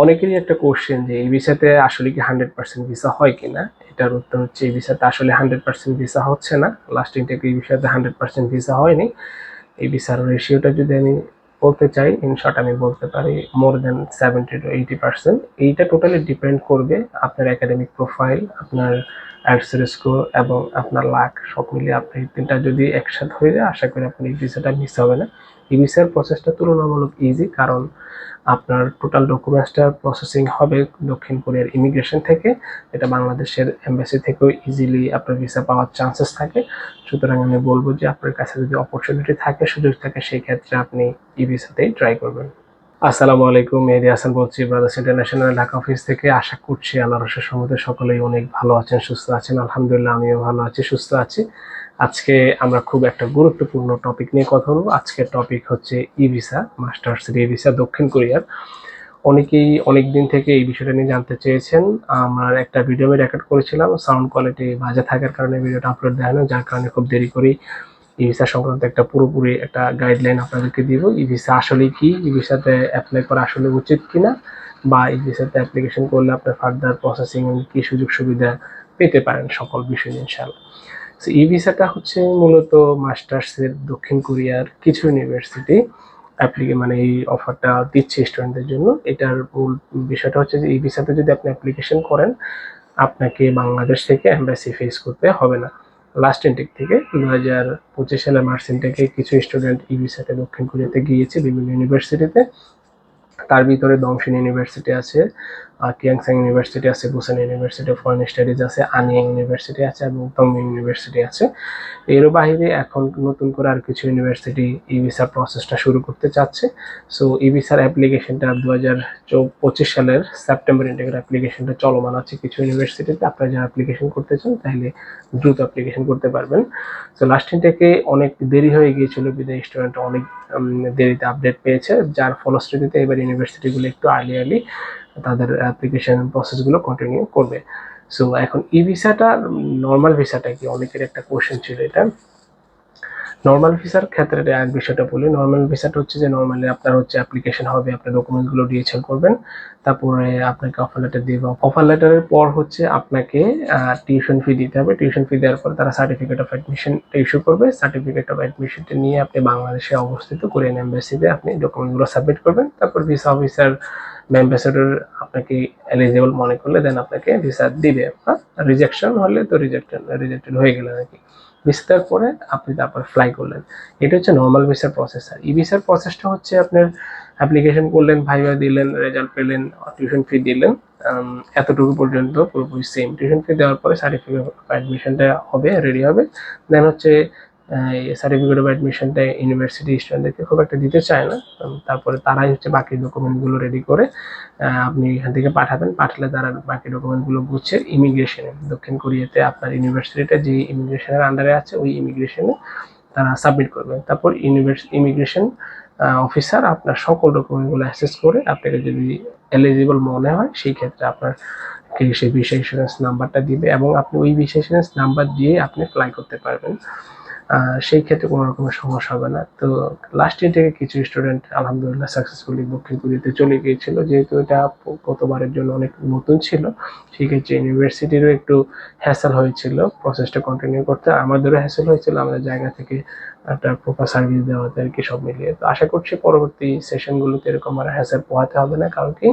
অনেকেরই একটা কোশ্চেন যে, এই ভিসাতে আসলে কি হান্ড্রেড পার্সেন্ট ভিসা হয় কিনা? এটার উত্তর হচ্ছে, এই ভিসাতে আসলে হান্ড্রেড পার্সেন্ট ভিসা হচ্ছে না। লাস্ট ইনটেক এই ভিসাতে হান্ড্রেড পার্সেন্ট ভিসা হয়নি। এই ভিসার রেশিওটা যদি আমি বলতে চাই ইন শর্ট আমি বলতে পারি more than seventy to eighty percent এইটা টোটালি ডিপেন্ড করবে আপনার একাডেমিক প্রোফাইল আপনার অ্যাডসের স্কোর এবং আপনার লাক সব মিলিয়ে আপনি তিনটা যদি একসাথে হয়ে যায়, আশা করি আপনি ভিসাটা মিস হবে না। ভিসার প্রসেসটা তুলনামূলক ইজি কারণ আপনার টোটাল ডকুমেন্টসটা প্রসেসিং হবে দক্ষিণ কোরিয়ার ইমিগ্রেশন থেকে। এটা বাংলাদেশের এম্বাসি থেকেও ইজিলি আপনার ভিসা পাওয়ার চান্সেস থাকে। সুতরাং আমি বলব যে আপনার কাছে যদি অপরচুনিটি থাকে, সুযোগ থাকে, সেই ক্ষেত্রে আপনি ই ভিসাতেই ট্রাই করবেন। আসসালামু আলাইকুম মেহেদি হাসান বলছি, ব্রাদার্স ইন্টারন্যাশনাল, ঢাকা অফিস থেকে। আশা করছি আল্লাহ রসের সম্মতে সকলেই অনেক ভালো আছেন, সুস্থ আছেন। আলহামদুলিল্লাহ, আমিও ভালো আছি, সুস্থ আছি। আজকে আমরা খুব একটা গুরুত্বপূর্ণ টপিক নিয়ে কথা বলব। আজকের টপিক হচ্ছে E visa, masters E visa, দক্ষিণ কোরিয়ার। অনেকেই অনেক দিন থেকে এই বিষয়টা নিয়ে জানতে চেয়েছেন। আমার একটা ভিডিও আমি রেকর্ড করেছিলাম সাউন্ড কোয়ালিটি বাজে থাকার কারণে ভিডিওটা আপলোড দেয় না, যার কারণে খুব দেরি করেই ই ভিসা সংক্রান্ত একটা পুরোপুরি একটা গাইডলাইন আপনাদেরকে দিব। ই ভিসা আসলে কি? ই ভিসাতে অ্যাপ্লাই করা আসলে উচিত কিনা? বা ই ভিসাতে অ্যাপ্লিকেশন করলে আপনার ফার্দার প্রসেসিং কি সুযোগ সুবিধা পেতে পারেন সকল বিষয় ইনশাল্লাহ সো ই ভিসাটা হচ্ছে মূলত মাস্টার্সের দক্ষিণ কোরিয়ার কিছু ইউনিভার্সিটি অ্যাপ্লিকে মানে এই অফারটা দিচ্ছে স্টুডেন্টদের জন্য। এটার মূল বিষয়টা হচ্ছে যে এই ভিসাতে যদি আপনি অ্যাপ্লিকেশন করেন, আপনাকে বাংলাদেশ থেকে এম্বাসি ফেস করতে হবে না। লাস্ট ইনটেক থেকে দু হাজার পঁচিশ সালে মার্চ ইনটেকে কিছু স্টুডেন্ট ই ভিসাতে দক্ষিণ কোরিয়াতে গিয়েছে বিভিন্ন ইউনিভার্সিটিতে তার ভিতরে দংশন ইউনিভার্সিটি আছে কিয়াংসাং ইউনিভার্সিটি আছে, Busan University of Foreign Studies আছে, আনিয়াং ইউনিভার্সিটি আছে এবং তংমি ইউনিভার্সিটি আছে। এর বাইরে এখন নতুন করে আর কিছু ইউনিভার্সিটি ই ভিসার প্রসেসটা শুরু করতে চাচ্ছে। সো ই ভিসার অ্যাপ্লিকেশনটা দু হাজার পঁচিশ সালের সেপ্টেম্বর ইন্টেকের অ্যাপ্লিকেশনটা চলমান আছে কিছু ইউনিভার্সিটিতে। আপনারা যারা অ্যাপ্লিকেশন করতে চান, তাহলে দ্রুত অ্যাপ্লিকেশন করতে পারবেন। সো লাস্ট ইনটেকে অনেক দেরি হয়ে গিয়েছিল বিদায় স্টুডেন্ট অনেক দেরিতে আপডেট পেয়েছে, যার ফলশ্রুতিতে এবার ইউনিভার্সিটিগুলো একটু আর্লি আর্লি তাদের অ্যাপ্লিকেশন প্রসেসগুলো কন্টিনিউ করবে। সো এখন ই ভিসাটা নর্মাল ভিসাটা কি? অনেকের একটা কোশ্চেন ছিল এটা। নর্মাল ভিসার ক্ষেত্রে এক বিষয়টা বলি নর্মাল ভিসাটা হচ্ছে যে নর্মালি আপনার হচ্ছে অ্যাপ্লিকেশন হবে আপনার ডকুমেন্টগুলো ডিএচএল করবেন, তারপরে আপনাকে অফার লেটার দিয়ে অফার লেটারের পর হচ্ছে আপনাকে টিউশন ফি দিতে হবে। টিউশন ফি দেওয়ার পর তারা সার্টিফিকেট অফ অ্যাডমিশন ইস্যু করবে। সার্টিফিকেট অফ অ্যাডমিশনটা নিয়ে আপনি বাংলাদেশে অবস্থিত কোরিয়ান এম্বাসিতে আপনি ডকুমেন্টগুলো সাবমিট করবেন। তারপর ভিসা অফিসার অ্যাম্বাসেডর আপনাকে এলিজিবল মনে করলে দেন আপনাকে ভিসা দিবে। রিজেকশন হলে তো রিজেক্টেড রিজেক্টেড হয়ে গেলে নাকি? ভিসার পরে আপনি তারপর ফ্লাই করলেন। এটা হচ্ছে নর্মাল ভিসার প্রসেস আর। ই ভিসার প্রসেসটা হচ্ছে আপনার অ্যাপ্লিকেশন করলেন ভাইবা দিলেন রেজাল্ট পেলেন টিউশন ফি দিলেন এতটুকু পর্যন্ত পুরোপুরি সেম টিউশন ফি দেওয়ার পরে সার্টিফিকেট অ্যাডমিশনটা হবে রেডি হবে। দেন হচ্ছে সার্টিফিকেট অফ অ্যাডমিশনটা ইউনিভার্সিটি স্টুডেন্টদেরকে খুব একটা দিতে চায় না। তারপরে তারাই হচ্ছে বাকি ডকুমেন্টগুলো রেডি করে আপনি এখান থেকে পাঠাবেন। পাঠালে তারা বাকি ডকুমেন্টগুলো গুছিয়ে ইমিগ্রেশনে দক্ষিণ কোরিয়াতে আপনার ইউনিভার্সিটিটা যে ইমিগ্রেশনের আন্ডারে আছে, ওই ইমিগ্রেশনে তারা সাবমিট করবে। তারপর ইউনিভার্স ইমিগ্রেশন অফিসার আপনার সকল ডকুমেন্টগুলো অ্যাসেস করে আপনাকে যদি এলিজিবল মনে হয়, সেই ক্ষেত্রে আপনার সেই ভিসা ইন্স্যুরেন্স নাম্বারটা দিবে এবং আপনি ওই ভিসা ইন্স্যুরেন্স নাম্বার দিয়ে আপনি অ্যাপ্লাই করতে পারবেন। সেই ক্ষেত্রে কোনো রকমের সমস্যা হবে না। তো লাস্ট ইয়ার থেকে কিছু স্টুডেন্ট আলহামদুলিল্লাহ সাকসেসফুলি দক্ষিণ কোরিয়াতে চলে গিয়েছিল। যেহেতু এটা গতবারের জন্য অনেক নতুন ছিল সেই ক্ষেত্রে ইউনিভার্সিটিরও একটু হ্যাসেল হয়েছিল প্রসেসটা কন্টিনিউ করতে। আমাদেরও হ্যাসেল হয়েছিল, আমাদের জায়গা থেকে একটা প্রপার সার্ভিস দেওয়াতে আর কি সব মিলিয়ে। তো আশা করছি পরবর্তী সেশনগুলোতে এরকম আর হ্যাসেল পোহাতে হবে না, কারণ কি?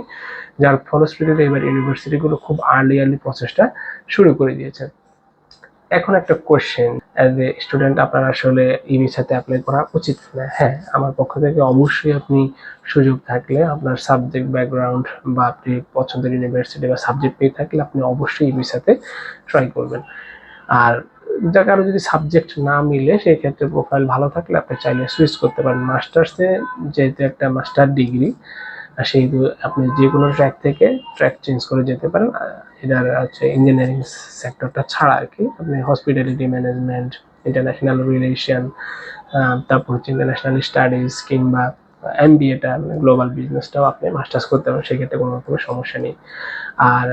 যার ফলশ্রুতিতে এবার ইউনিভার্সিটিগুলো খুব আর্লি আর্লি প্রসেসটা শুরু করে দিয়েছে। এখন একটা কোয়েশ্চেন অ্যাজ এ স্টুডেন্ট আপনার আসলে ই সাথে অ্যাপ্লাই করা উচিত না। হ্যাঁ আমার পক্ষ থেকে অবশ্যই আপনি সুযোগ থাকলে আপনার সাবজেক্ট ব্যাকগ্রাউন্ড বা আপনি পছন্দের ইউনিভার্সিটি বা সাবজেক্ট পেয়ে থাকলে আপনি অবশ্যই ই সাথে ট্রাই করবেন। আর যা কারও যদি সাবজেক্ট না মিলে, সেই ক্ষেত্রে প্রোফাইল ভালো থাকলে আপনি চাইলে সুইচ করতে পারেন। মাস্টার্সে যেহেতু একটা মাস্টার ডিগ্রি সেহেতু আপনি যে কোনো ট্র্যাক থেকে ট্র্যাক চেঞ্জ করে যেতে পারেন। এটার হচ্ছে ইঞ্জিনিয়ারিং সেক্টরটা ছাড়া আর কি আপনি হসপিটালিটি ম্যানেজমেন্ট ইন্টারন্যাশনাল রিলেশন তারপর হচ্ছে ইন্টারন্যাশনাল স্টাডিজ কিংবা এম বিএটা মানে গ্লোবাল বিজনেসটাও আপনি মাস্টার্স করতে পারেন, সেক্ষেত্রে কোনো রকমের সমস্যা নেই। আর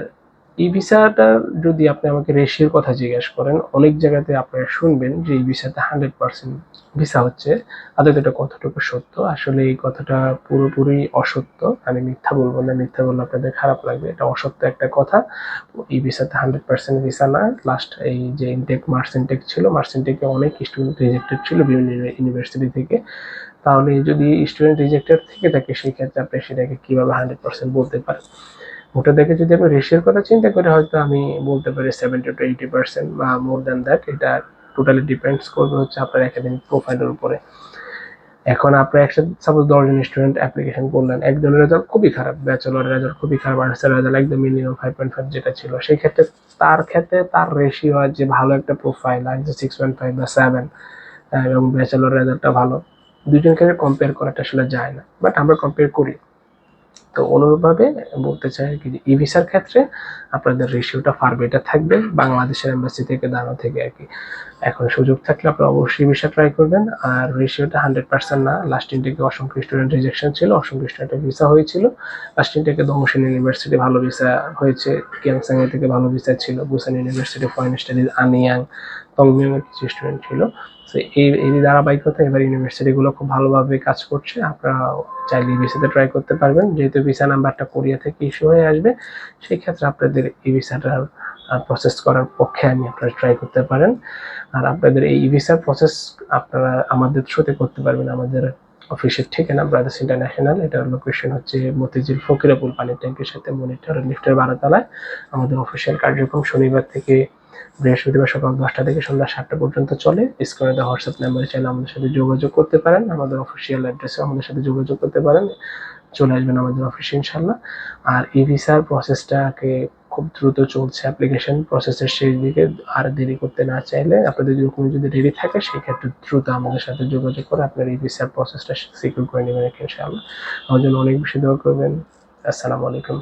এই ভিসাটার যদি আপনি আমাকে রেশিওর কথা জিজ্ঞেস করেন, অনেক জায়গাতে আপনারা শুনবেন যে এই ভিসাতে হান্ড্রেড পার্সেন্ট ভিসা হচ্ছে। আদৌ এটা কতটুকু সত্য? আসলে এই কথাটা পুরোপুরি অসত্য। আমি মিথ্যা বলব না, মিথ্যা বললে আপনাদের খারাপ লাগবে। এটা অসত্য একটা কথা। এই ভিসাতে হান্ড্রেড পার্সেন্ট ভিসা না। লাস্ট এই যে ইনটেক মার্স ইনটেক ছিল মার্স ইনটেকে অনেক স্টুডেন্ট রিজেক্টেড ছিল বিভিন্ন ইউনিভার্সিটি থেকে। তাহলে যদি স্টুডেন্ট রিজেক্টেড থেকে থাকে, সেই ক্ষেত্রে আপনি সেটাকে কীভাবে হান্ড্রেড পার্সেন্ট বলতে পারেন? ওটা দেখে যদি আমি রেশিওর কথা চিন্তা করি, হয়তো আমি বলতে পারি সেভেন্টি টু এইটি পার্সেন্ট বা মোর দ্যান দ্যাট এটা টোটালি ডিপেন্ডস করবে হচ্ছে আপনার একাডেমিক প্রোফাইলের উপরে। এখন আপনার একসাথে সাপোজ দশজন স্টুডেন্ট অ্যাপ্লিকেশন করলেন, একজনের রেজাল্ট খুবই খারাপ ব্যাচেলরের রেজাল্ট খুবই খারাপ আর্টসের রেজাল্ট একদম মিনিমাম ফাইভ পয়েন্ট ফাইভ যেটা ছিল, সেই ক্ষেত্রে তার ক্ষেত্রে তার রেশিও যে ভালো একটা প্রোফাইল আর যে সিক্স পয়েন্ট ফাইভ বা সেভেন এবং ব্যাচেলর রেজাল্টটা ভালো দুজনকে কম্পেয়ার করাটা আসলে যায় না। বাট আমরা কম্পেয়ার করি। তো অনুরূপভাবে বলতে চাই কি ই ভিসার ক্ষেত্রে আপনাদের রেশিওটা ফার বেটার থাকবে। বাংলাদেশের এম্বাসি থেকে দানো থেকে আর কি। এখন সুযোগ থাকলে আপনারা অবশ্যই ভিসা ট্রাই করবেন। আর রেশিওটা হান্ড্রেড পার্সেন্ট না। লাস্ট ইনটেকে অসংখ্য স্টুডেন্ট রিজেকশন ছিল, অসংখ্য স্টুডেন্টের ভিসা হয়েছিল। লাস্ট ইনটেকে দমসেন ইউনিভার্সিটি ভালো ভিসা হয়েছে কিয়াংসাংয়ে থেকে ভালো ভিসা ছিল। Busan University Foreign Studies Anyang তংমিয়াংয়ের কিছু স্টুডেন্ট ছিল। তো এই এই ধারাবাহিকতা এবার ইউনিভার্সিটিগুলো খুব ভালোভাবে কাজ করছে। আপনারা চাইলে ভিসাতে ট্রাই করতে পারবেন। যেহেতু ভিসা নাম্বারটা কোরিয়া থেকে ইস্যু হয়ে আসবে, সেই ক্ষেত্রে আপনাদের এই ভিসাটার প্রসেস করার পক্ষে আমি আপনারা ট্রাই করতে পারেন। আর আপনাদের এই ভিসার প্রসেস আপনারা আমাদের থ্রুতে করতে পারবেন। আমাদের অফিসের ঠিকানা ব্রাদার্স ইন্টারন্যাশনাল এটার লোকেশন হচ্ছে মতিঝিল ফকিরাপুল পানির ট্যাঙ্কের সাথে মনিটর লিফটের বারোতলায়। আমাদের অফিসিয়াল কার্যক্রম শনিবার থেকে বৃহস্পতিবার সকাল দশটা থেকে সন্ধ্যা সাতটা পর্যন্ত চলে। স্ক্রিনে দেওয়া হোয়াটসঅ্যাপ নাম্বারে চাইলে আমাদের সাথে যোগাযোগ করতে পারেন। আমাদের অফিসিয়াল অ্যাড্রেসে আমাদের সাথে যোগাযোগ করতে পারেন। চলে আসবেন আমাদের অফিসে ইনশাল্লাহ আর ই ভিসার প্রসেসটাকে খুব দ্রুত চলছে অ্যাপ্লিকেশন প্রসেসের শেষ দিকে। আর দেরি করতে না চাইলে আপনাদের ডকুমেন্ট যদি দেরি থাকে, সেক্ষেত্রে দ্রুত আমাদের সাথে যোগাযোগ করে আপনার এই ভিসার প্রসেসটা সিকিউর করে নেবেন ইনশাআল্লাহ। আমার জন্য অনেক বেশি দোয়া করবেন। আসসালামু আলাইকুম।